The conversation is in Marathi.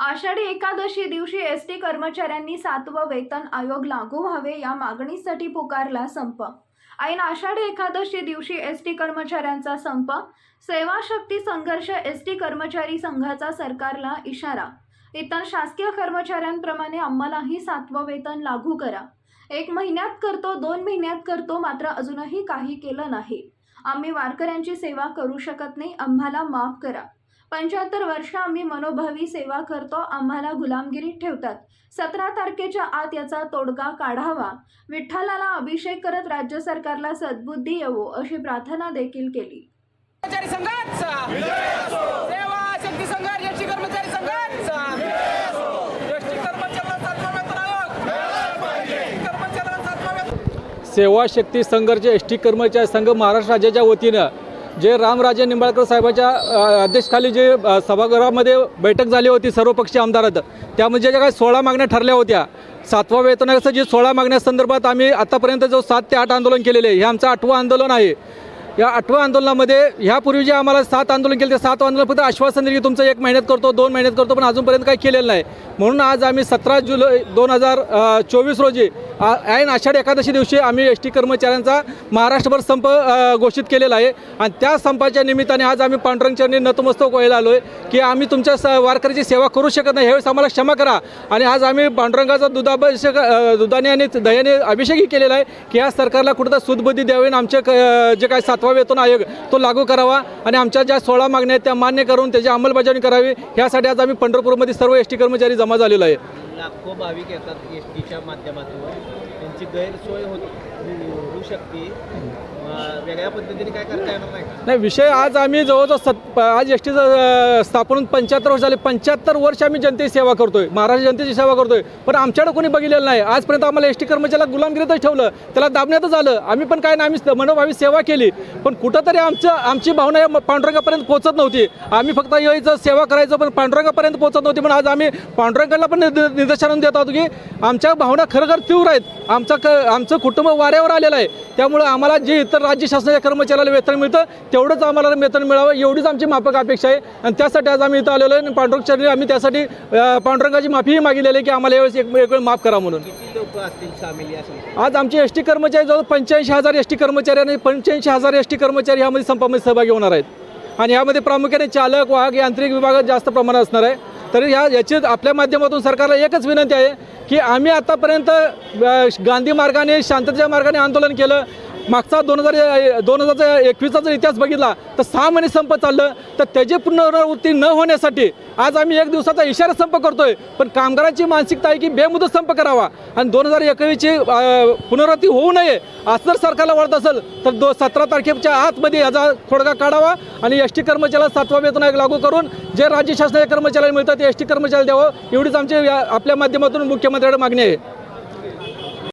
आषाढी एकादशी दिवशी एस टी कर्मचाऱ्यांनी सातवं वेतन आयोग लागू व्हावे या मागणीसाठी पुकारला संप. ऐन आषाढी एकादशी दिवशी एस टी कर्मचाऱ्यांचा संप. सेवाशक्ती संघर्ष एस टी कर्मचारी संघाचा सरकारला इशारा. इतर शासकीय कर्मचाऱ्यांप्रमाणे आम्हालाही सातवं वेतन लागू करा. एक महिन्यात करतो दोन महिन्यात करतो मात्र अजूनही काही केलं नाही. आम्ही वारकऱ्यांची सेवा करू शकत नाही आम्हाला माफ करा. पंच्याहत्तर वर्ष आम्ही मनोभावी सेवा करतो आम्हाला गुलामगिरीत ठेवतात. सतरा तारखेच्या आत याचा तोडगा काढावा. विठ्ठलाला अभिषेक करत राज्य सरकारला सद्बुद्धी येवो अशी प्रार्थना देखील केली. सेवा शक्ती संघर्ष एस टी कर्मचारी संघ महाराष्ट्र राज्याच्या वतीनं जे रामराजे निंबाळकर साहेबाच्या अध्यक्षखाली जे सभागृहामध्ये बैठक झाली होती सर्वपक्षीय आमदारात. त्यामध्ये ज्या काही सोळा मागण्या ठरल्या होत्या. सातवा वेतनाचं जे सोळा मागण्यासंदर्भात आम्ही आतापर्यंत जो सात ते आठ आंदोलन केलेले आहे हे आमचं आठवं आंदोलन आहे. या आठव्या आंदोलनामध्ये ह्यापूर्वी जे आम्हाला सात आंदोलन केले ते सात आंदोलन फक्त आश्वासन दिले की तुमचं एक महिन्यात करतो दोन महिन्यात करतो पण अजूनपर्यंत काही केलेलं नाही. म्हणून आज आम्ही सतरा जुलै दोन हजार चोवीस रोजी ऐन आषाढी एकादशी दिवशी आम्ही एस टी कर्मचाऱ्यांचा महाराष्ट्रभर संप घोषित केलेला आहे. आणि त्या संपाच्या निमित्ताने आज आम्ही पांडुरंगचरणी नतमस्तक व्हायला आलो आहे की आम्ही तुमच्या स वारकऱ्याची सेवा करू शकत नाही. ह्यावेळेस आम्हाला क्षमा करा. आणि आज आम्ही पांडुरंगाचा दुधाभिषेक दुधाने आणि दह्याने अभिषेकही केलेला आहे की या सरकारला कुठं सुदबुद्धी द्यावी आणि आमचे क- जे काय सातवा वेतन आयोग तो लागू करावा. आणि आमच्या ज्या सोळा मागण्या आहेत त्या मान्य करून त्याची अंमलबजावणी करावी. यासाठी आज आम्ही पंढरपूरमध्ये सर्व एस टी कर्मचारी जमा झालेलो आहे. लाखो भाविक येतात एस टीच्या माध्यमातून. त्यांची गैरसोय होती. होऊ शकते. वेगळ्या पद्धतीने काय करता येणार नाही का? नाही विषय आज आम्ही जवळजवळ सत आज एस टीचं स्थापन पंच्याहत्तर वर्ष झाले. पंच्याहत्तर वर्ष आम्ही जनतेची सेवा करतोय. महाराष्ट्र जनतेची सेवा करतोय. पण आमच्याकडे कोणी बघितलेलं नाही. आजपर्यंत आम्हाला एस टी कर्मचाऱ्याला गुलामगिरीतच ठेवलं. त्याला दाबण्यातच आलं. आम्ही पण काय नाही आम्ही मनोभावी सेवा केली. पण कुठंतरी आमचं आमची भावना या पांडुरंगापर्यंत पोहोचत नव्हती. आम्ही फक्त यायचं सेवा करायचं पण पांडुरंगापर्यंत पोहोचत नव्हती. पण आज आम्ही पांडुरंगाला पण निद- निदर्शन देत आहोत की आमच्या भावना खरोखर तीव्र आहेत. आमचं क आमचं कुटुंब वाऱ्यावर आलेलं आहे. त्यामुळं आम्हाला जे इतर राज्य शासनाच्या कर्मचाऱ्याला वेतन मिळतं तेवढंच आम्हाला वेतन मिळावं एवढीच आमची माफक अपेक्षा आहे. आणि त्यासाठी आज आम्ही इथं आलेलो आहे आणि पांडुरंगचरणी आम्ही त्यासाठी पांडुरंगाची माफीही मागितलेली आहे की आम्हाला यावेळेस एक एक वेळ माफ करा म्हणून? आज आमचे एस टी कर्मचारी जवळ पंच्याऐंशी हजार एस टी कर्मचारी आणि पंच्याऐंशी हजार एस टी कर्मचारी यामध्ये संपामध्ये सहभागी होणार आहेत. आणि यामध्ये प्रामुख्याने चालक वाहक यांत्रिक विभागात जास्त प्रमाणात असणार आहे. तर ह्या याची आपल्या माध्यमातून सरकारला एकच विनंती आहे की आम्ही आतापर्यंत गांधी मार्गाने शांततेच्या मार्गाने आंदोलन केलं. मागचा दोन हजार दोन हजार एकवीसचा जर इतिहास बघितला तर सहा महिने संप चाललं तर त्याची पुनरावृत्ती न होण्यासाठी आज आम्ही एक दिवसाचा इशारा संप करतोय. पण कामगारांची मानसिकता आहे की बेमुदत संप करावा. आणि दोन हजार एकवीसची पुनरावृत्ती होऊ नये असं जर सरकारला वाटत असेल तर दो सतरा तारखेच्या आतमध्ये याचा खोडगा काढावा आणि एस टी कर्मचाऱ्याला सातवा वेतन आयोग लागू करून जे राज्य शासनाच्या कर्मचाऱ्याला मिळतात ते एस टी कर्मचाऱ्याला द्यावं. एवढीच आमची आपल्या माध्यमातून मुख्यमंत्र्यांकडे मागणी आहे.